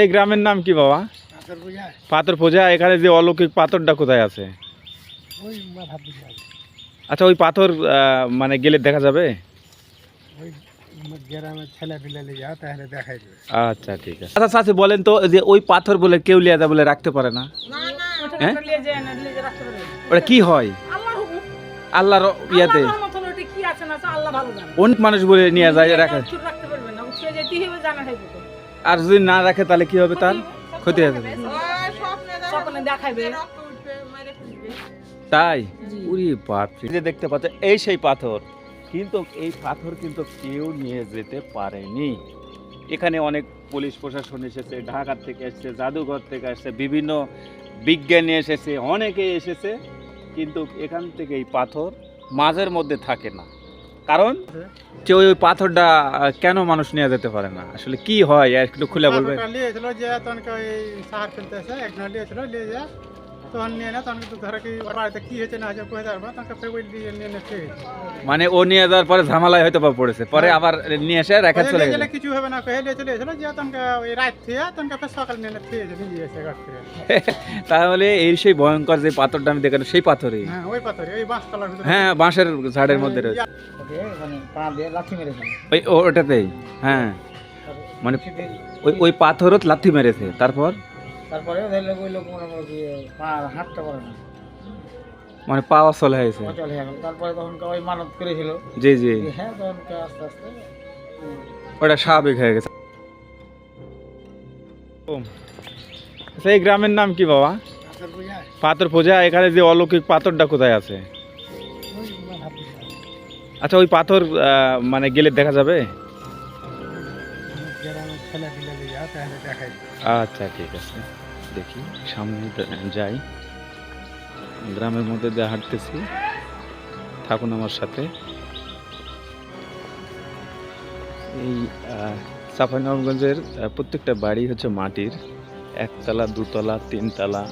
এই গ্রামের নাম কি বাবা? পাথর পূজা। এখানে যে অলৌকিক পাথরটা কোথায় আছে। আচ্ছা ওই পাথর মানে গেলে দেখা যাবে? আচ্ছা ঠিক আছে। আচ্ছা চাচি বলেন তো যে ওই পাথর বলে কেউ লিয়া যায় বলে রাখতে পারে না? হ্যাঁ? ওটা কি হয়? আল্লাহর ইয়াতে। অনেক মানুষ বলে নিয়ে যায় রাখে। আর যদি না রাখে তাহলে কি হবে তার? ক্ষতি হবে দেখাইবে। তাই? উরি বাপ যে দেখতে পাচ্ছ এই সেই পাথর। কিন্তু এই পাথর কিন্তু কেউ নিয়ে যেতে পারেনি। এখানে অনেক পুলিশ প্রশাসন এসেছে ঢাকা থেকে এসেছে জাদুঘর থেকে এসেছে বিভিন্ন বিজ্ঞানী এসেছে অনেকে এসেছে কিন্তু এখান থেকে এই পাথর মাঝের মধ্যে থাকে না। কারণ যে ওই পাথরটা কেন মানুষ নিয়ে যেতে পারে না? আসলে কি হয়? একটু খুলে বলবেন। লিয়েছিল যে তখন ওই সাহার ফেলতে এসে লিয়েছিল লিয়ে যা তখন নিয়ে না তখন কিন্তু ধরো কি ওর বাড়িতে কি হয়েছে না হয়েছে কোথায় যাব তখন ফের ওই নিয়ে নিয়ে খেয়ে মানে ও নিয়ে যাওয়ার পরে ঝামেলায় হয়তো বা পড়েছে পরে হ্যাঁ। আবার নিয়ে এসে রেখা চলে গেছে কিছু হবে না চলে এসেছিল যে তখন ওই রাত থেকে ফের সকাল নিয়ে নিয়ে খেয়েছে নিয়ে এসে তাহলে এই সেই ভয়ঙ্কর যে পাথরটা আমি দেখানো সেই পাথরই? হ্যাঁ ওই পাথর ওই বাঁশ তলার হ্যাঁ বাঁশের ঝাড়ের মধ্যে রয়েছে। মানে ওই ও- ওটাতেই হ্যাঁ। মানে ওই ওই পাথরত লাথি মেরেছে তারপর? তারপরে ধরলে ওই লোক মনে করো কি পা হাঁটতে পারে না। মানে পাওয়া চলে হয়েছে হয়ে গেল। তারপরে তখন ওই মানত করেছিল। জি জি। হ্যাঁ তখন আস্তে আস্তে ওটা স্বাভাবিক হয়ে গেছে। সেই গ্রামের নাম কি বাবা? পাথর পূজা। এখানে যে অলৌকিক পাথরটা কোথায় আছে। আচ্ছা ওই পাথর মানে গেলে দেখা যাবে? আচ্ছা ঠিক আছে। দেখি সামনে যাই। গ্রামের মধ্যে দিয়ে হাঁটতেছি। থাকুন আমার সাথে। এই আহ, চাঁপাইনবাবগঞ্জের প্রত্যেকটা বাড়ি হচ্ছে মাটির। একতলা দুতলা তিনতলা।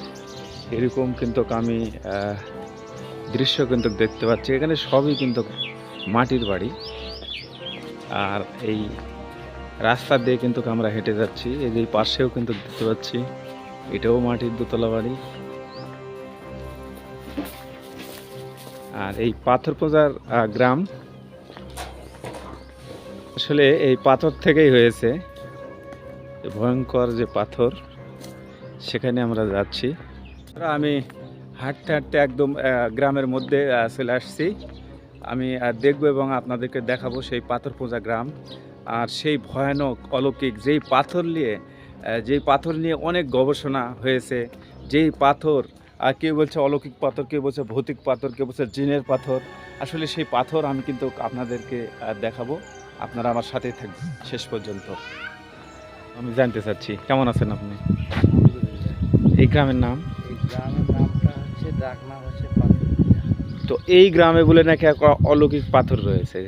এরকম কিন্তু আমি দৃশ্য কিন্তু দেখতে পাচ্ছি। এখানে সবই কিন্তু মাটির বাড়ি। আর এই রাস্তা দিয়ে কিন্তু আমরা হেঁটে যাচ্ছি। এই যে পাশেও কিন্তু দেখতে পাচ্ছি। এটাও মাটির দোতলা বাড়ি। আর এই পাথর পূজার গ্রাম আসলে এই পাথর থেকেই হয়েছে। ভয়ঙ্কর যে পাথর, সেখানে আমরা যাচ্ছি। আমি হাঁটতে হাঁটতে একদম গ্রামের মধ্যে চলে আসছি। আমি দেখব এবং আপনাদেরকে দেখাবো সেই পাথর পূজা গ্রাম। আর সেই ভয়ানক, অলৌকিক যেই পাথর নিয়ে যেই পাথর নিয়ে অনেক গবেষণা হয়েছে যেই পাথর আর কেউ বলছে অলৌকিক পাথর কেউ বলছে ভৌতিক পাথর কেউ বলছে জিনের পাথর আসলে সেই পাথর আমি কিন্তু আপনাদেরকে দেখাবো। আপনারা আমার সাথেই থাকবেন। শেষ পর্যন্ত। আমি জানতে চাচ্ছি কেমন আছেন আপনি? এই গ্রামের নাম? এই গ্রামের নামটা হচ্ছে ডাক নাম হচ্ছে পাথর। তো এই গ্রামে বলে নাকি এক অলৌকিক পাথর রয়েছে?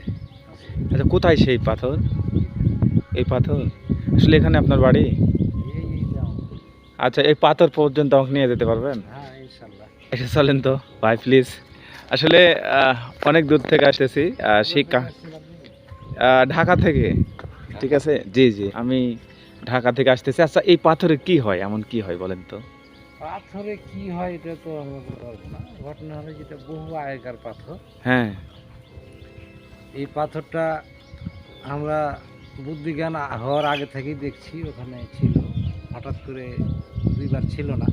আচ্ছা কোথায় সেই পাথর? এই পাথর? আসলে এখানে আপনার বাড়ি? আচ্ছা এই পাথর পর্যন্ত আমাকে নিয়ে যেতে পারবেন? হ্যাঁ এসে চলেন তো ভাই প্লিজ আসলে অনেক দূর থেকে আসতেছি আহ, ঢাকা থেকে। ঠিক আছে? জি জি আমি ঢাকা থেকে আসতেছি। আচ্ছা এই পাথরে কি হয়? এমন কি হয় বলেন তো? পাথরে কি হয় এটা তো আমরা বলতে না। ঘটনা হলো যেটা বহু আগেকার পাথর। হ্যাঁ। এই পাথরটা আমরা বুদ্ধিজ্ঞান হওয়ার আগে থেকেই দেখছি ওখানে ছিল। হঠাৎ করে দুইবার ছিল না।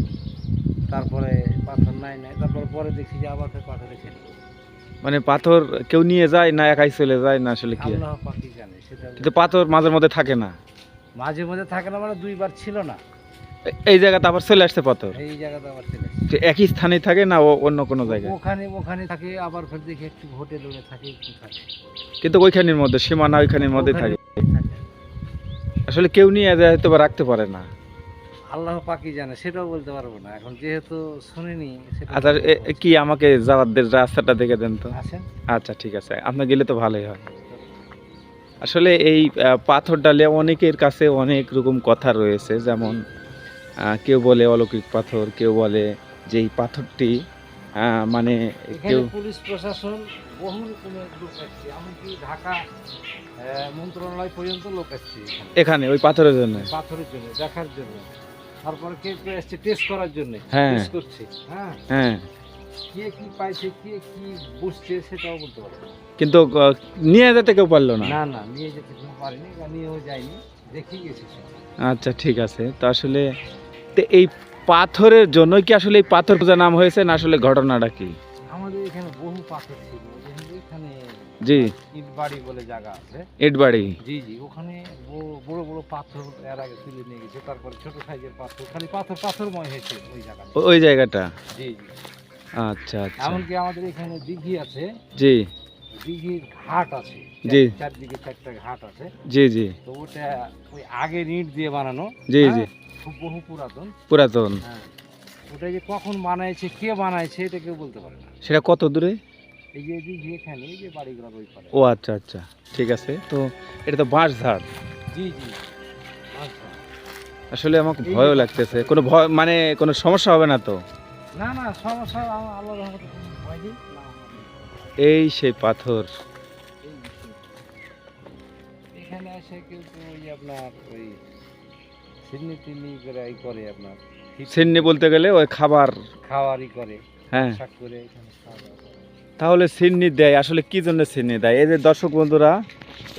তারপরে পাথর নাই নাই। তারপর পরে দেখছি যে আবার ফের পাথর এসে মানে পাথর কেউ নিয়ে যায় না একাই চলে যায় না আসলে কি? আল্লাহ পাকি জানে সেটা কিন্তু পাথর মাঝের মধ্যে থাকে না। মাঝে মাঝে থাকে না মানে দুইবার ছিল না। এ- এই জায়গাতে আবার চলে আসছে পাথর? এই জায়গাতে আবার চলে যে একই স্থানে থাকে না ও অন্য কোনো জায়গায়? ওখানে ওখানে থাকে আবার ফের দেখি একটু হোটেল ওরে থাকে একটু থাকে। কিন্তু ওইখানের মধ্যে সীমানা ওইখানের মধ্যে থাকে। আসলে কেউ নিয়ে যায় হয়তো বা রাখতে পারে না। আল্লাহ পাকি জানে সেটাও বলতে পারব না। এখন যেহেতু শুনিনি আচ্ছা কি আমাকে যাওয়ার রাস্তাটা দেখে দেন তো? আচ্ছা ঠিক আছে। আপনি গেলে তো ভালোই হয়। আসলে এই পাথর ডালে অনেকের কাছে অনেক রকম কথা রয়েছে। যেমন কেউ বলে অলৌকিক পাথর কেউ বলে যে এই পাথরটি মানে কেউ পুলিশ প্রশাসন বহু রকমের লোক আসছে। এমনকি ঢাকা মন্ত্রণালয় পর্যন্ত লোক আসছে এখানে। এখানে ওই পাথরের জন্য? পাথরের জন্য দেখার জন্য। তারপরে কে কে আসছে টেস্ট করার জন্য? হ্যাঁ। টেস্ট করছে। হ্যাঁ। হ্যাঁ। কে কি পাইছে কে কি বুঝছে সেটাও বলতে পারব কিন্তু নিয়ে যেতে কেউ পারল না? না না নিয়ে যেতে কেউ পারিনি বা নিয়েও যায়নি। দেখে গেছে আচ্ছা ঠিক আছে। তো আসলে তো এই পাথরের জন্য কি আসলে এই পাথর পূজা নাম হয়েছে না আসলে ঘটনাটা কি? আমাদের এখানে বহু পাথর ছিল। জি। ইটবাড়ি বলে জায়গা আছে। ইটবাড়ি। জি জি ওখানে বড় বড় পাথর এর আগে তুলে নিয়ে গেছে তারপর ছোট সাইজের পাথর খালি পাথর পাথরময় হয়েছে ওই জায়গাটা। ওই জায়গাটা? জি জি। আচ্ছা আচ্ছা। এমনকি আমাদের এখানে দিঘি আছে। জি। দিঘির ঘাট আছে। জি। চারদিকে চারটা ঘাট আছে। জি জি। তো ওটা ওই আগে ইট দিয়ে বানানো জি হ্যাঁ, জি। খুব বহু পুরাতন। পুরাতন। হ্যাঁ। ওটা যে কখন বানাইছে কে বানাইছে এটা কেউ বলতে পারে না। সেটা কত দূরে? এই যে দিঘি যে বাড়িগুলো ওই পারে ও আচ্ছা আচ্ছা ঠিক আছে। তো এটা তো বাঁশ ঝাড়? জি জি আচ্ছা আসলে আমাকে ভয়ও লাগতেছে। কোনো ভয় মানে কোনো সমস্যা হবে না তো? না না সমস্যা আল্লাহ রহমতে ভয় নেই। এই সেই পাথর। এখানে এসে কেউ ওই আপনার ওই সিডনি টিডনি করে করে আপনার। সিন্নি বলতে গেলে ওই খাবার। খাওয়ারই করে হ্যাঁ। পোশাক করে এখানে খাওয়া করে। তাহলে সিন্নি দেয়, আসলে কি জন্য সিন্নি দেয়? এই যে দর্শক বন্ধুরা,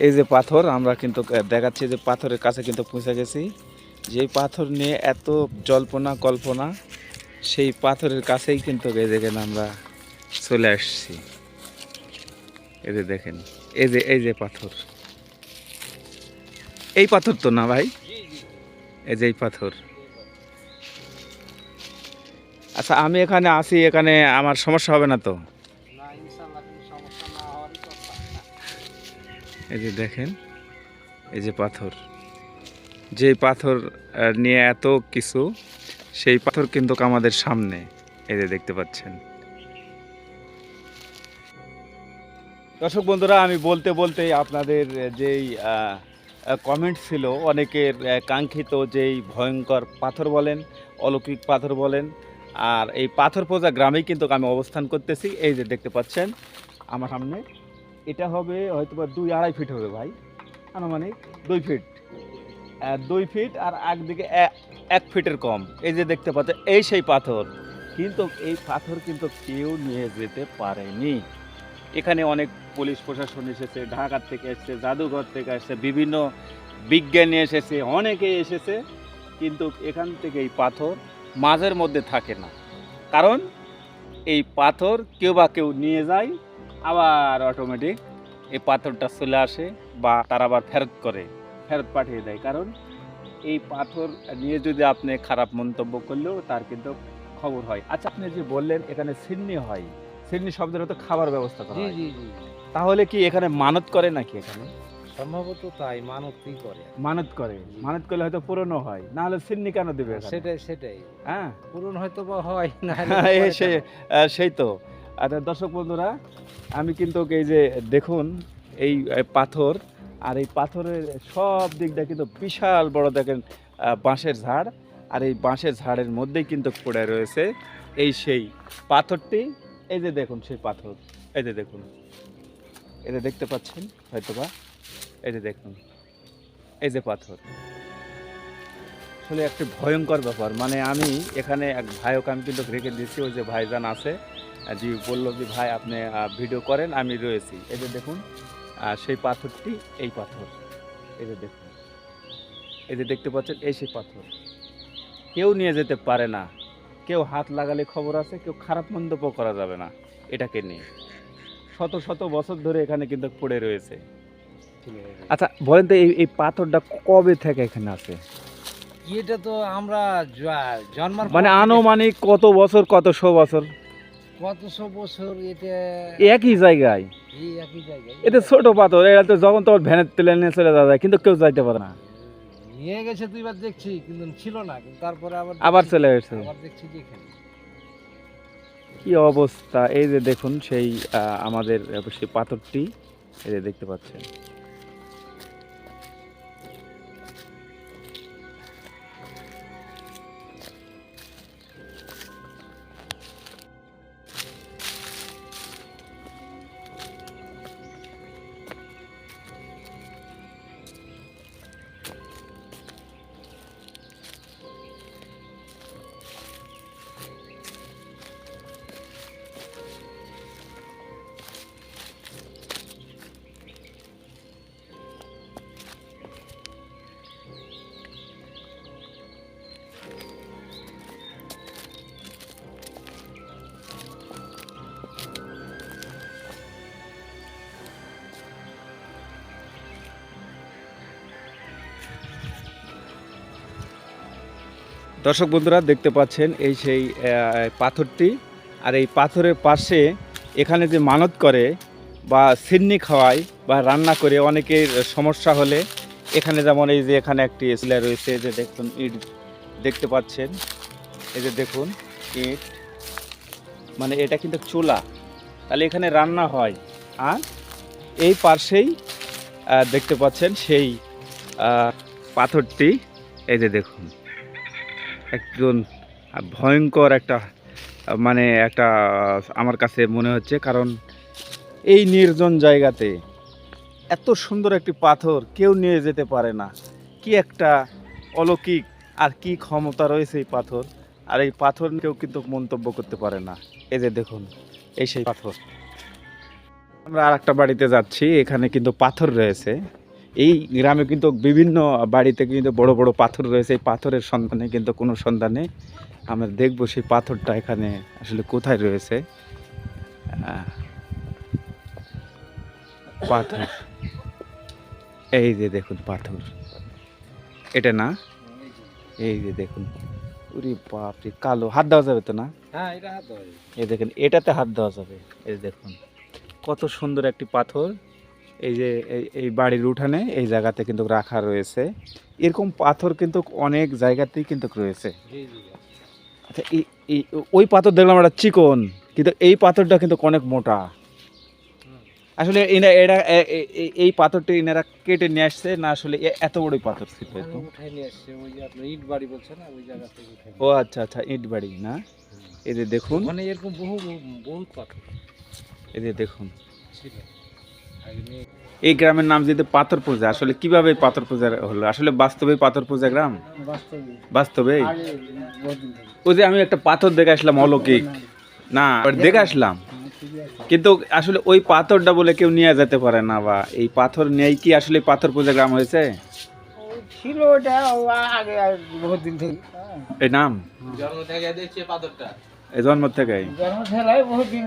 এই যে পাথর, আমরা কিন্তু দেখাচ্ছি যে পাথরের কাছে কিন্তু পৌঁছে গেছি। যে পাথর নিয়ে এত জল্পনা, কল্পনা, সেই পাথরের কাছেই কিন্তু এই দেখেন আমরা চলে আসছি। এই যে দেখেন, এই যে এই যে পাথর। এই পাথর তো না ভাই? এই যে এই পাথর। আচ্ছা আমি এখানে আসি, এখানে আমার সমস্যা হবে না তো? এই যে দেখেন, এই যে পাথর। যে পাথর নিয়ে এত কিছু, সেই পাথর কিন্তু আমাদের সামনে, এই যে দেখতে পাচ্ছেন। দর্শক বন্ধুরা, আমি বলতে বলতেই আপনাদের যেই কমেন্ট ছিল, অনেকের কাঙ্ক্ষিত যেই ভয়ঙ্কর পাথর বলেন, অলৌকিক পাথর বলেন, আর এই পাথর পোজা গ্রামেই কিন্তু আমি অবস্থান করতেছি। এই যে দেখতে পাচ্ছেন, আমার সামনে এটা হবে হয়তো বা দুই আড়াই ফিট হবে ভাই, আনুমানিক দুই ফিট দুই ফিট আর একদিকে এক ফিটের কম। এই যে দেখতে পাচ্ছেন, এই সেই পাথর। কিন্তু এই পাথর কিন্তু কেউ নিয়ে যেতে পারেনি। এখানে অনেক পুলিশ প্রশাসন এসেছে, ঢাকার থেকে এসেছে, জাদুঘর থেকে এসেছে, বিভিন্ন বিজ্ঞানী এসেছে, অনেকে এসেছে, কিন্তু এখান থেকে এই পাথর মাঝের মধ্যে থাকে না। কারণ এই পাথর কেউ বা কেউ নিয়ে যায় আবার অটোমেটিক এই পাথরটা চলে আসে বা তারা আবার ফেরত করে ফেরত পাঠিয়ে দেয়। কারণ এই পাথর নিয়ে যদি আপনি খারাপ মন্তব্য করলেও তার কিন্তু খবর হয়। আচ্ছা আপনি যে বললেন এখানে সিন্নি হয় সিন্নি শব্দের তো খাবার ব্যবস্থা করা হয়। তাহলে কি এখানে মানত করে নাকি এখানে? সম্ভবত তাই মানবই করে? মানত করে মানত করলে হয়তো পুরনো হয় না হলে সিন্নি কেন দেবে সেটাই সেটাই। হ্যাঁ। পূরণ হয়তো বা হয় না হ্যাঁ, সেই তো। আচ্ছা দর্শক বন্ধুরা, আমি কিন্তু এই যে দেখুন, এই পাথর, আর এই পাথরের সব দিকটা কিন্তু বিশাল বড় দেখেন বাঁশের ঝাড়, আর এই বাঁশের ঝাড়ের মধ্যেই কিন্তু পড়ে রয়েছে এই সেই পাথরটি। এই যে দেখুন সেই পাথর, এই যে দেখুন, এই যে দেখতে পাচ্ছেন হয়তোবা, এই যে দেখুন, এই যে পাথর। আসলে একটি ভয়ঙ্কর ব্যাপার মানে আমি এখানে এক ভাইকে আমি কিন্তু রেখে দিচ্ছি ওই যে ভাইজান আছে জি বলল যে ভাই আপনি ভিডিও করেন আমি রয়েছি। এই যে দেখুন সেই পাথরটি এই পাথর। এই যে দেখুন এই যে দেখতে পাচ্ছেন এই সেই পাথর। কেউ নিয়ে যেতে পারে না। কেউ হাত লাগালে খবর আছে কেউ খারাপ মন্তব্য করা যাবে না এটাকে নিয়ে। শত শত বছর ধরে এখানে কিন্তু পড়ে রয়েছে। আচ্ছা বলেন তো এই এই পাথরটা কবে থেকে এখানে আছে? এটা তো আমরা জন্মার মানে আনুমানিক কত বছর কত শো বছর? কতশো বছর এটা একই জায়গায়? এই একই জায়গায়। এতে ছোট পাথর এটা তো যখন ভ্যানের তুলে নিয়ে চলে যাওয়া যায় কিন্তু কেউ যাইতে পারে না। নিয়ে গেছে দুইবার দেখছি কিন্তু ছিল না কিন্তু তারপরে আবার আবার চলে গেছে। আবার দেখছি যে এখানে। কি অবস্থা? এই যে দেখুন সেই আমাদের সেই পাথরটি এই যে দেখতে পাচ্ছেন। দর্শক বন্ধুরা, দেখতে পাচ্ছেন এই সেই পাথরটি। আর এই পাথরের পাশে এখানে যে মানত করে বা সিন্নি খাওয়ায় বা রান্না করে অনেকের সমস্যা হলে এখানে যেমন এই যে এখানে একটি এসিলা রয়েছে যে দেখুন, ইট দেখতে পাচ্ছেন। এই যে দেখুন, ইট। মানে এটা কিন্তু চুলা। তাহলে এখানে রান্না হয়। আর এই পাশেই দেখতে পাচ্ছেন সেই পাথরটি। এই যে দেখুন। একজন ভয়ঙ্কর একটা মানে একটা, আমার কাছে মনে হচ্ছে। কারণ এই নির্জন জায়গাতে এত সুন্দর একটি পাথর কেউ নিয়ে যেতে পারে না। কি একটা অলৌকিক আর কি ক্ষমতা রয়েছে এই পাথর। আর এই পাথর কেউ কিন্তু মন্তব্য করতে পারে না। এই যে দেখুন, এই সেই পাথর। আমরা আর একটা বাড়িতে যাচ্ছি, এখানে কিন্তু পাথর রয়েছে। এই গ্রামে কিন্তু বিভিন্ন বাড়িতে কিন্তু বড় বড় পাথর রয়েছে। এই পাথরের সন্ধানে কিন্তু কোনো সন্ধানে আমরা দেখব সেই পাথরটা এখানে আসলে কোথায় রয়েছে। পাথর। এই যে দেখুন পাথর। এটা না? এই যে দেখুন। উরি বাপরে কালো। হাত দেওয়া যাবে তো না? হ্যাঁ এই দেখেন এটাতে হাত দেওয়া যাবে। এই দেখুন কত সুন্দর একটি পাথর। এই যে এই বাড়ির উঠানে এই জায়গাতে কিন্তু রাখা রয়েছে। এরকম পাথর কিন্তু অনেক জায়গাতেই কিন্তু রয়েছে। আচ্ছা এই ওই পাথর দেখলাম একটা চিকন কিন্তু এই পাথরটা কিন্তু অনেক মোটা। আসলে এনা এরা এই পাথরটা এনারা কেটে নিয়ে আসছে না আসলে এত বড়ই পাথর ছিল ইট বাড়ি বলছে না ওই জায়গা থেকে ও আচ্ছা আচ্ছা ইট বাড়ি না? এই যে দেখুন। মানে এরকম বহু বহু- বহুত পাথর। এই যে দেখুন। ছিল। এই গ্রামের নাম যদি পাথর পূজা আসলে কীভাবে পাথর পূজা হলো? আসলে বাস্তবে পাথর পূজা গ্রাম? বাস্তবে ওই যে আমি একটা পাথর দেখে আসলাম অলৌকিক। না দেখে আসলাম। কিন্তু আসলে ওই পাথরটা বলে কেউ নিয়ে যেতে পারে না বা এই পাথর নেই কি আসলে পাথর পূজা গ্রাম হয়েছে? ছিল ওটা আগে বহুত দিন থেকে। এই নাম? জন্ম থেকে দেখছি পাথরটা। এই জন্ম থেকে জন্ম থেকে বহুত দিন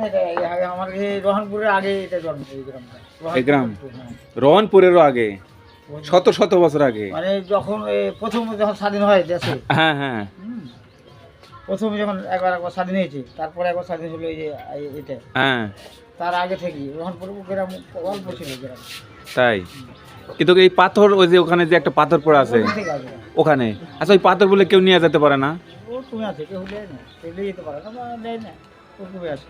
আগে আমার এই রহনপুরের আগে এটা জন্ম এই গ্রামটা। এই গ্রাম? হ্যাঁ। রোহনপুরেরও আগে? শত শত বছর আগে? মানে যখন প্রথম যখন স্বাধীন হয় দেশে হ্যাঁ হ্যাঁ। প্রথমে যখন একবার একবার স্বাধীন হয়েছে তারপরে একবার স্বাধীন হলো এই যে এটা। হ্যাঁ। তার আগে থেকে রহনপুর গ্রাম অল্প ছিল গ্রাম। তাই? কিন্তু এই পাথর ওই যে ওখানে যে একটা পাথর পড়ে আছে ওখান আচ্ছা ওই পাথর বলে কেউ নিয়ে যেতে পারে না? ও তুমি আছে কেউ দেয় না। কেউ যেতে পারে না বা দেয় না ওরকমই আছে।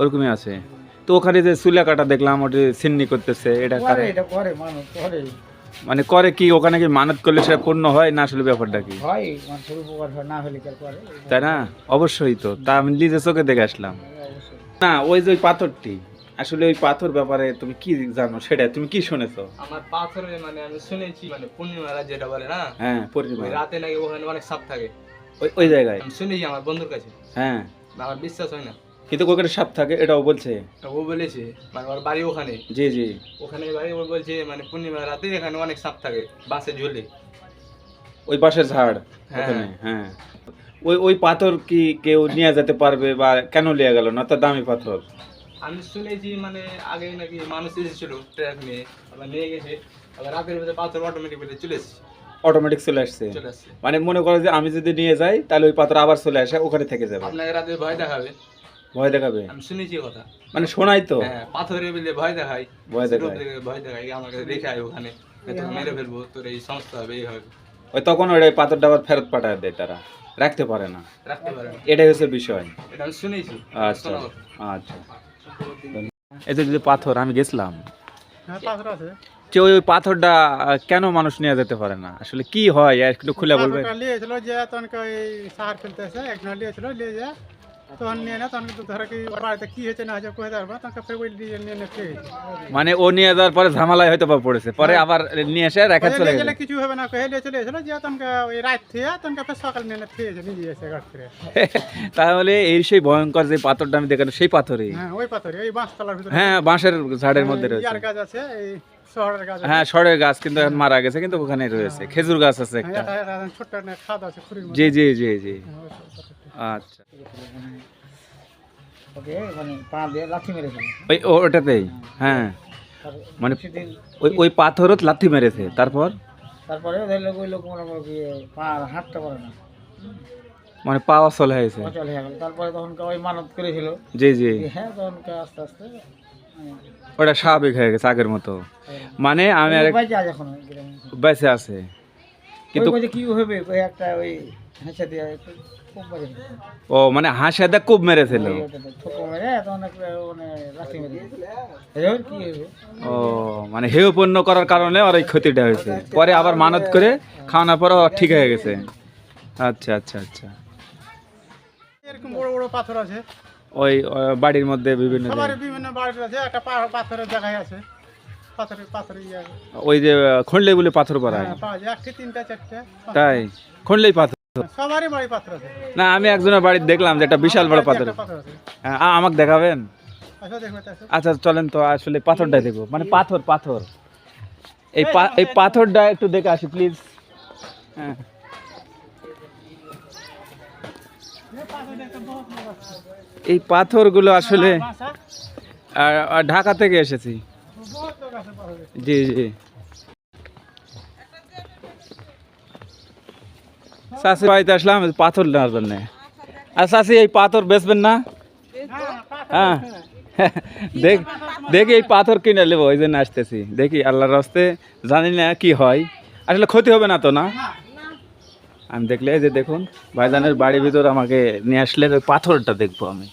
ওরকমই আছে। তো ওখানে যে চুলা কাটা দেখলাম ওটা সিন্নি করতেছে এটা করে এটা করে মানুষ করে। মানে করে কি ওখানে কি মানত করলে সেটা পূর্ণ হয় না আসলে ব্যাপারটা কি? হয় মানুষের উপকার হয় না হলে করে? তাই না? অবশ্যই তো তা আমি নিজে চোখে দেখে আসলাম। না ওই যে ওই পাথরটি আসলে ওই পাথর ব্যাপারে তুমি কি জানো সেটা? তুমি কি শুনেছো? আমার পাথরে মানে আমি শুনেছি মানে পূর্ণিমা যেটা বলে না? হ্যাঁ পূর্ণিমা। রাতে নাকি ওখানে অনেক সাপ থাকে। ওই ওই জায়গায়? আমি শুনেছি আমার বন্ধুর কাছে। হ্যাঁ। আমার বিশ্বাস হয় না। কিন্তু ওখানে সাপ থাকে এটাও বলছে? ও বলেছে মানে ওর বাড়ি ওখানে। জি জি। ওখানে বাড়ি ও বলছে মানে পূর্ণিমা রাতে এখানে অনেক সাপ থাকে বাসে ঝুলে। ওই পাশের ঝাড় হ্যাঁ। ওখানে হ্যাঁ। ওই ওই পাথর কি কেউ নিয়ে যেতে পারবে বা কেন নিয়ে গেল না? তো দামি পাথর। আমি শুনেছি মানে আগে নাকি মানুষ এসেছিল ট্রাক নিয়ে আবার নিয়ে গেছে আবার রাতের ভিতরে পাথর অটোমেটিক চলে এসেছে। অটোমেটিক চলে আসছে। মানে মনে করো যে আমি যদি নিয়ে যাই তাহলে ওই পাথর আবার চলে আসে ওখানে থেকে যাবে। আপনাকে রাতে ভয় দেখাবে। ভয় দেখাবে? আমি শুনেছি কথা। মানে শোনাই তো। হ্যাঁ পাথরে বলে ভয় দেখায়। ভয় দেখায়। রোদ দেখে ভয় আমাকে রেখে আয় ওখানে। মেরে ফেলব তোর এই সমস্যা হবে এই হবে। ওই তখন ওই পাথরটা আবার ফেরত পাঠায় দেয় তারা। রাখতে পারে না। রাখতে পারে না। এটাই হচ্ছে বিষয়। এটা আমি শুনেছি। আচ্ছা। আচ্ছা। এই যে যে পাথর আমি গেছিলাম। হ্যাঁ পাথর আছে। যে ওই পাথরটা কেন মানুষ নিয়ে যেতে পারে না? আসলে কি হয়? একটু খুলে বলবে লিয়েছিল যে ওই ফেলতেছে একজন লিয়েছিল লিয়ে। মানে ও নিয়ে যাওয়ার পরে ঝামেলায় হয়তো বা পড়েছে। পরে আবার নিয়ে এসে রেখে চলে গেলে কিছু হবে না লিয়ে চলে এসেছিল। যে তখনকে ওই রাত থেকে ফের সকাল নিয়ে খেয়েছে নিজে এসে তাহলে এই সেই ভয়ঙ্কর যে পাথরটা আমি দেখানো সেই পাথরই? হ্যাঁ ওই পাথরে ওই বাঁশতলার ভিতরে। হ্যাঁ বাঁশের ঝাড়ের মধ্যে রয়েছে। গাছ আছে এই হ্যাঁ সরের গাছ কিন্তু এখন মারা গেছে কিন্তু ওখানে রয়েছে। খেজুর গাছ আছে হ্যাঁ, একটা খুঁড়ির মধ্যে জি জি জি জি। হ্যাঁ, আচ্ছা। ওকে মানে পা ওই ও- ওটাতেই হ্যাঁ। মানে ওই ওই পাথরও লাথি মেরেছে তারপর? তারপরে ওই লোক মনে করো কি পা হাঁটতে পারে না। মানে পাওয়া চলে হয়েছে অচল হয়ে তারপরে তখন ওই মানত করেছিল। জি জি। হ্যাঁ তখন আস্তে আস্তে ওটা স্বাভাবিক হয়ে গেছে আগের মতো। মানে আমি আর। বেঁচে আছে। কিন্তু কি হবে? ওই একটা ওই হেঁচে দিয়ে ও মানে হাসে দা খুব মেরেছিল। মানে ও মানে হেয় পণ্য করার কারণে ওর এই ক্ষতিটা হয়েছে। পরে আবার মানত করে খাওয়ানোর পরে ঠিক হয়ে গেছে। আচ্ছা আচ্ছা আচ্ছা। এরকম বড় বড় পাথর আছে। ওই বাড়ির মধ্যে বিভিন্ন বিভিন্ন বাড়ির আছে একটা পাথরের জায়গায় আছে। পাথরের পাথরের ইয়ে ওই যে খন্ডলে বলে পাথর পাড়ায় হ্যাঁ, তিনটা চারটে তাই? খন্ডলেই পাথর। সবারই বাড়ি পাথর আছে। না আমি একজনের বাড়িতে দেখলাম যে একটা বিশাল বড় পাথর। হ্যাঁ, আমাকে দেখাবেন। আচ্ছা চলেন তো আসলে পাথরটাই দেখব। মানে পাথর পাথর। এই এই পাথরটা একটু দেখে আসি প্লিজ। হ্যাঁ। এই পাথরগুলো আসলে ঢাকা থেকে এসেছি। জি জি। চাষি বাড়িতে আসলাম পাথর নেওয়ার জন্য। আর চাষি এই পাথর বেচবেন না? হ্যাঁ। দেখ, দেখি এই পাথর কিনে নেব, ওই জন্য আসতেছি। দেখি আল্লাহর রাস্তে, জানি না কি হয়। আসলে ক্ষতি হবে না তো, না? আমি দেখলে যে দেখুন ভাইজানের বাড়ির ভিতর আমাকে নিয়ে আসলে ওই পাথরটা দেখব আমি।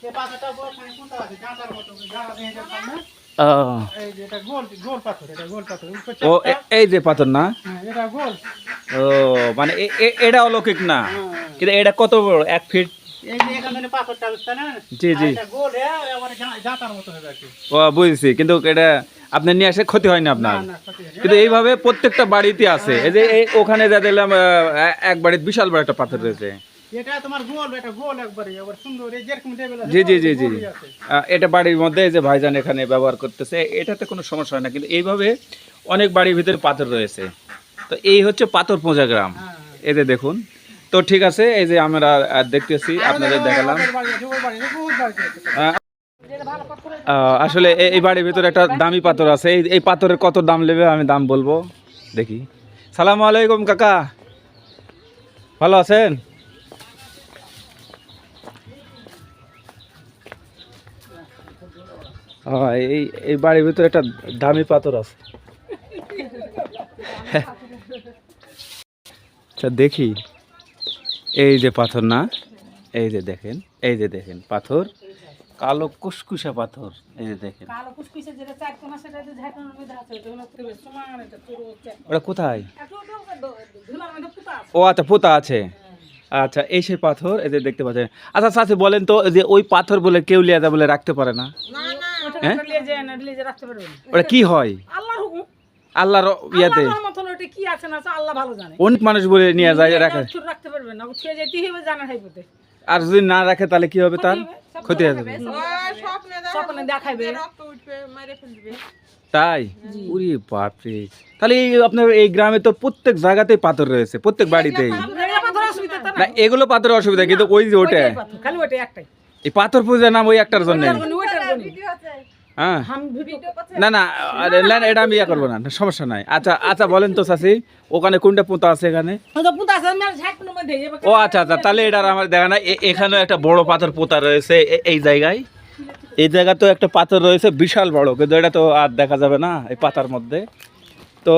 সামনে। ও, এই যে পাথর না? হ্যাঁ, ও মানে এটা অলৌকিক না? কিন্তু এটা কত বড়? এক ফিট? জি জি। হ্যাঁ কি ও বুঝছি। কিন্তু এটা আপনি নিয়ে আসে ক্ষতি হয় না আপনার। কিন্তু এইভাবে প্রত্যেকটা বাড়িতে আছে। এই যে ওখানে যা দিলাম এক বাড়িতে বিশাল বড় একটা পাথর রয়েছে। জি জি জি জি। এটা বাড়ির মধ্যে এই যে ভাইজান এখানে ব্যবহার করতেছে এটাতে কোনো সমস্যা হয় না কিন্তু এইভাবে অনেক বাড়ির ভিতরে পাথর রয়েছে। তো এই হচ্ছে পাথর পোঁজা গ্রাম। হ্যাঁ, এই যে দেখুন তো ঠিক আছে এই যে আমরা দেখতেছি আপনাদের দেখালাম। আসলে এই বাড়ির ভিতরে একটা দামি পাথর আছে। এই এই পাথরের কত দাম নেবে আমি দাম বলব? দেখি। সালাম আলাইকুম, কাকা। ভালো আছেন? এই এই বাড়ির ভিতরে একটা দামি পাথর আছে। আচ্ছা দেখি। এই যে পাথর না, এই যে দেখেন, এই যে দেখেন, পাথর। কালো কুসকুসা পাথর এই যে দেখেন। কালো কুচকুচে যেটা চার কোনা সেটা যে মধ্যে আছে ওটা হলো পুরো সমান এটা পুরো ওটা কোথায়? ধুলার মধ্যে পুতা আছে। ও আচ্ছা পোতা আছে। আচ্ছা এই সেই পাথর এই যে দেখতে পাচ্ছেন। আচ্ছা সাথে বলেন তো যে ওই পাথর বলে কেউ লিয়াদা বলে রাখতে পারে না? ওটা হ্যাঁ? ওটা নিয়ে যায় না নিয়ে যে রাখতে পারবেন ওটা কি হয়? আল্লাহর হুকুম। আল্লাহর ইয়াতে? আল্লাহর রহমত ওটা কি আছে না আছে আল্লাহ ভালো জানে। অনেক মানুষ বলে নিয়ে যায় রাখে। রাখতে পারবেন না ছুঁয়ে যেতে হবে জানা হাইপোতে। আর যদি না রাখে তাহলে কি হবে তার? ক্ষতি হয়ে যাবে স্বপ্নে দেখাইবে। তাই? উরি বাপরে। তাহলে এই আপনার এই গ্রামে তো প্রত্যেক জায়গাতেই পাথর রয়েছে প্রত্যেক বাড়িতেই। অসুবিধা না এগুলো পাথরের অসুবিধা কিন্তু ওই যে ওটা খালি ওইটাই একটাই। এই পাথর পূজার নাম ওই একটার জন্য। হ্যাঁ। না না না, না, এটা আমি ইয়ে করব না সমস্যা নাই। আচ্ছা আচ্ছা বলেন তো চাষি ওখানে কোনটা পোতা আছে এখানে? এবার ও আচ্ছা আচ্ছা তাহলে এটা আমার দেখা না এখানেও একটা বড় পাথর পোতা রয়েছে এই জায়গায়। এই জায়গাতেও একটা পাথর রয়েছে বিশাল বড় কিন্তু এটা তো আর দেখা যাবে না এই পাতার মধ্যে। তো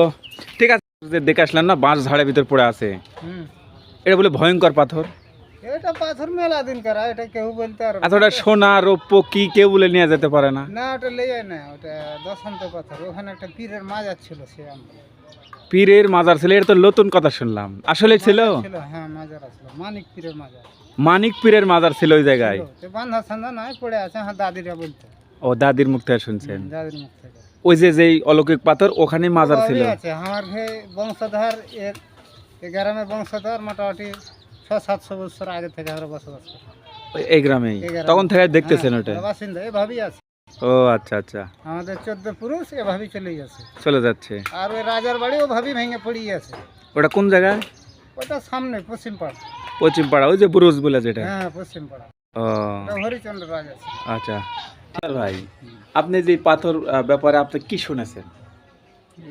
ঠিক আছে দেখে আসলাম না বাঁশ ঝাড়ের ভিতর পড়ে আছে। এটা বলে ভয়ঙ্কর পাথর। এটা পাথর মেলা দিন করা এটা কেউ বলতে পারবে আচ্ছা ওটা সোনা রৌপ্য কি কেউ বলে নিয়ে যেতে পারে না? না ওটা লেগে না ওটা দশান্ত পাথর। ওখানে একটা পীরের মাজার ছিল সে আমলে। পীরের মাজার ছিল এটা তো নতুন কথা শুনলাম। আসলে ছিল? হ্যাঁ মাজার মানিক পীরের মাজার। মানিক পীরের মাজার ছিল ওই জায়গায়? বান্ধা সান্ধা নয় পড়ে আছে হ্যাঁ দাদিরা বলতে ও দাদির মুখ থেকে শুনছেন? দাদির মুখ থেকে। ওই যে যেই অলৌকিক পাথর ওখানে মাজার ছিল? আমার বংশধর এর বংশধর মোটামুটি সাতশো বছর আগে থেকে আমরা বসবাস করি। এই গ্রামেই? গ্রামে। তখন থেকে দেখতেছেন হ্যাঁ, ওটা বাসিন্দা এভাবেই আছে। ও আচ্ছা আচ্ছা। আমাদের চোদ্দ পুরুষ এভাবেই চলেই আছে চলে যাচ্ছে। আর ওই রাজার বাড়ি ওভাবেই ভেঙে পড়েই আছে। ওটা কোন জায়গায়? ওটা সামনে পশ্চিম পাড়া। পশ্চিম পাড়া ওই যে বুরুজ বলে যেটা। হ্যাঁ পশ্চিম পাড়া। ও। হরিচন্দ্র রাজা আচ্ছা। আর ভাই আপনি যে পাথর ব্যাপারে আপনি কি শুনেছেন?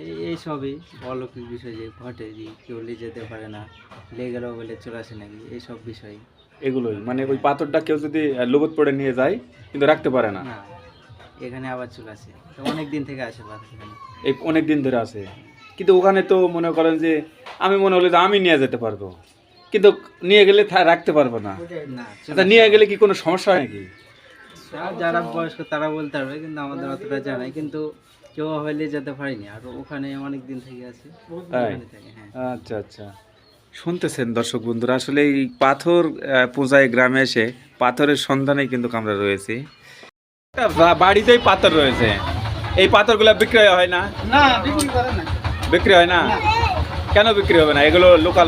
এই এইসবই অলৌকিক বিষয় যে ঘটে যে কেউ নিয়ে যেতে পারে না লেগে গেল বলে চলে আসে নাকি এইসব বিষয়। এগুলোই। মানে ওই পাথরটা কেউ যদি লোবত পড়ে নিয়ে যায় কিন্তু রাখতে পারে না। না এখানে আবার চলে আসে। অনেক দিন থেকে আসে পাথর এখানে। এই অনেক দিন ধরে আছে কিন্তু ওখানে তো মনে করেন যে আমি মনে হলো যে আমি নিয়ে যেতে পারব। কিন্তু নিয়ে গেলে রাখতে পারব না। না আচ্ছা নিয়ে গেলে কি কোনো সমস্যা হয় নাকি? যারা বয়স্ক তারা বলতে পারবে কিন্তু আমাদের অতটা জানাই। কিন্তু কেউ হলে যেতে পারিনি আর ওখানে অনেক দিন থেকে আছে। হ্যাঁ। আচ্ছা আচ্ছা। শুনতেছেন দর্শক বন্ধুরা আসলে এই পাথর পূজায় গ্রামে এসে পাথরের সন্ধানে কিন্তু আমরা রয়েছি। বাড়িতেই পাথর রয়েছে। এই পাথরগুলো বিক্রয় হয় না? না বিক্রি করে না। বিক্রি হয় না। কেন বিক্রি হবে না? এগুলো লোকাল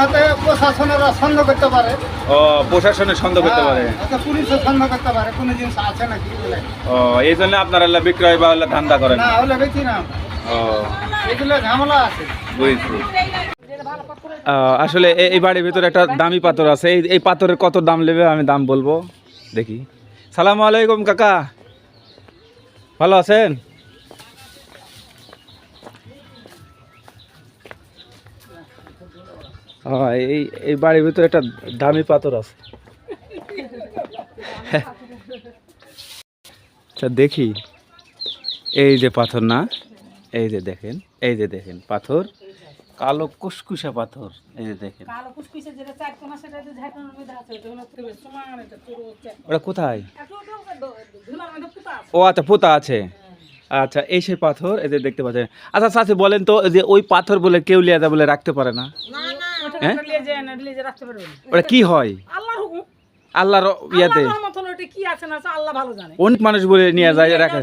হাতে প্রশাসনেরা সন্দেহ করতে পারে। ও সন্দেহ করতে পারে? হ্যাঁ, সন্দেহ করতে পারে কোনো জিনিস আছে নাকি ও এই জন্য আপনারা বিক্রয় বা ধান্দা করেন। না হলে বেশি না ও। এগুলো ঝামেলা আছে। বুঝছি। আসলে এই বাড়ির ভিতরে একটা দামি পাথর আছে। এই এই পাথরের কত দাম নেবে আমি দাম বলব? দেখি। সালাম আলাইকুম কাকা। ভালো আছেন? আহ, এই এই বাড়ির ভিতরে একটা দামি পাথর আছে। আচ্ছা দেখি। এই যে পাথর না এই যে দেখেন এই যে দেখেন পাথর। কালো কুসকুসা পাথর এই যে দেখেন। ওটা হলো তবে সমান এটা চুরো হচ্ছে। ওটা কোথায়? একটু একটু ধুলার মধ্যে পুতা আছে। ও আচ্ছা পোতা আছে। আচ্ছা এই সেই পাথর এই যে দেখতে পাচ্ছেন। আচ্ছা চাচি বলেন তো যে ওই পাথর বলে কেউ লিয়া যায় বলে রাখতে পারে না হ্যাঁ? ওটা কি হয়? আল্লাহর হুকুম। আল্লাহর ইয়াতে। আল্লাহর রহমত ওটা কি আছে না আছে আল্লাহ ভালো জানে। অনেক মানুষ বলে নিয়ে যায় রাখে।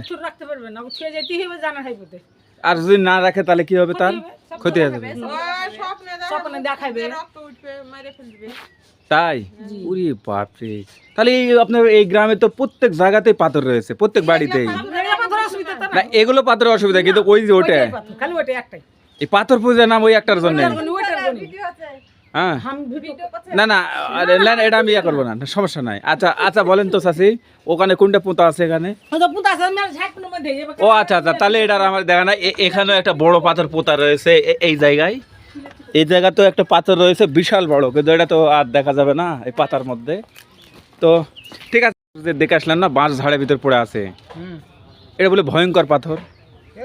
আর যদি না রাখে তাহলে কি হবে তার? ক্ষতি হয়ে যাবে। তাই? উরি বাপরে। তাহলে এই আপনার এই গ্রামে তো প্রত্যেক জায়গাতেই পাথর রয়েছে প্রত্যেক বাড়িতেই। এগুলো পাথর অসুবিধা না এগুলো পাথরের অসুবিধা কিন্তু ওই যে ওটা এই পাথর পূজার নাম ওই একটার জন্য। হ্যাঁ। না না না, এটা আমি ইয়ে করব না সমস্যা নাই। আচ্ছা আচ্ছা বলেন তো চাষি ওখানে কোনটা পোতা আছে এখানে? ও আচ্ছা আচ্ছা তাহলে এটা আমার দেখা না এখানেও একটা বড় পাথর পোতা রয়েছে এই জায়গায়। এই জায়গা তো একটা পাথর রয়েছে বিশাল বড় কিন্তু এটা তো আর দেখা যাবে না এই পাতার মধ্যে। তো ঠিক আছে দেখে আসলেন না বাঁশ ঝাড়ের ভিতর পড়ে আছে। এটা বলে ভয়ঙ্কর পাথর।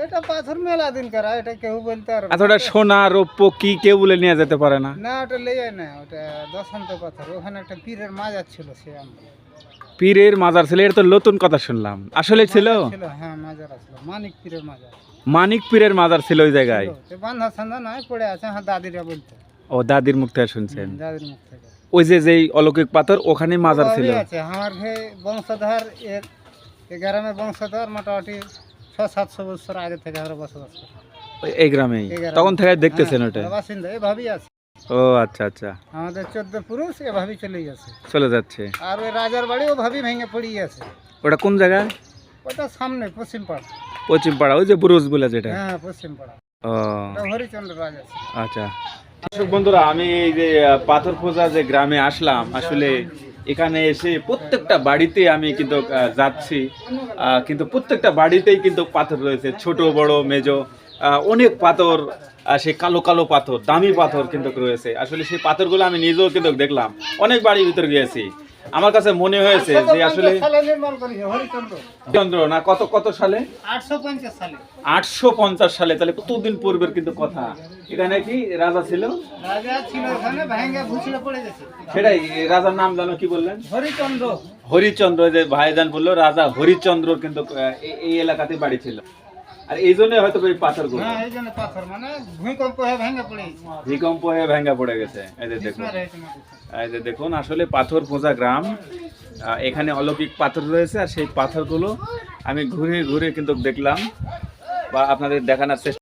এটা পাথর মেলা দিন করা এটা কেউ বলতে পারবে আচ্ছা ওটা সোনা রৌপ্য কি কেউ বলে নিয়ে যেতে পারে না? না ওটা লেগে না ওটা দশন্ত পাথর। ওখানে একটা পীরের মাজার ছিল সে আমরা। পীরের মাজার ছিল এটা তো নতুন কথা শুনলাম। আসলে ছিল? হ্যাঁ মাজার মানিক পীরের মাজার। মানিক পীরের মাজার ছিল ওই জায়গায়? বান্ধা সান্ধা পড়ে আছে হ্যাঁ দাদিরা বলতো। ও দাদির মুখ থেকে শুনছেন? দাদির মুখ থেকে। ওই যে যেই অলৌকিক পাথর ওখানেই মাজার ছিল? আমার বংশধর এর এই গ্রামের বংশধর মোটামুটি ছ সাতশো বছর আগে থেকে আমরা বসবাস করি। এই গ্রামেই? তখন থেকে দেখতেছেন হ্যাঁ, ওটা? বাসিন্দা এভাবেই আছে। ও আচ্ছা আচ্ছা। আমাদের চোদ্দ পুরুষ এভাবেই চলে গেছে। চলে যাচ্ছে। আর ওই রাজার বাড়ি ওভাবেই ভেঙে পড়িয়ে আছে। ওটা কোন ওটা সামনে পশ্চিম পাড়া। পশ্চিম পাড়া ওই যে বুরুজ বলে যেটা। হ্যাঁ পশ্চিম পাড়া ও। ওটা হরিচন্দ্র রাজা আচ্ছা। দর্শক বন্ধুরা আমি এই যে পাথর পূজা যে গ্রামে আসলাম আসলে এখানে এসে প্রত্যেকটা বাড়িতে আমি কিন্তু যাচ্ছি। কিন্তু প্রত্যেকটা বাড়িতেই কিন্তু পাথর রয়েছে, ছোট, বড়, মেজো অনেক পাথর সে কালো কালো পাথর, দামি পাথর কিন্তু রয়েছে। আসলে সেই পাথরগুলো আমি নিজেও কিন্তু দেখলাম। অনেক বাড়ির ভিতরে গিয়েছি। আমার কাছে মনে হয়েছে যে আসলে সালে নির্মাণ করেছে হরিচন্দ্র। চন্দ্র না কত কত সালে? আটশো পঞ্চাশ সালে। তাহলে কতদিন পূর্বের কিন্তু কথা? এখানে কি রাজা ছিল? রাজা ছিল ওখানে ভেঙে ভুসলে পড়ে গেছে। সেটাই রাজার নাম জানো কি বললেন? হরিচন্দ্র। হরিচন্দ্র যে ভাইজান বলল রাজা হরিচন্দ্র কিন্তু এই- এই এলাকাতে বাড়ি ছিল। আর এই জন্য হয়তো এই পাথরগুলো হ্যাঁ এই জন্য পাথর মানে ভূমিকম্প হয়ে ভেঙে পড়ে। গেছে ভূমিকম্প হয়ে ভেঙে পড়ে গেছে। এই যে দেখুন। এই যে দেখুন আসলে পাথর পূজা গ্রাম এখানে অলৌকিক পাথর রয়েছে আর সেই পাথরগুলো আমি ঘুরে ঘুরে কিন্তু দেখলাম বা আপনাদের দেখানোর চেষ্টা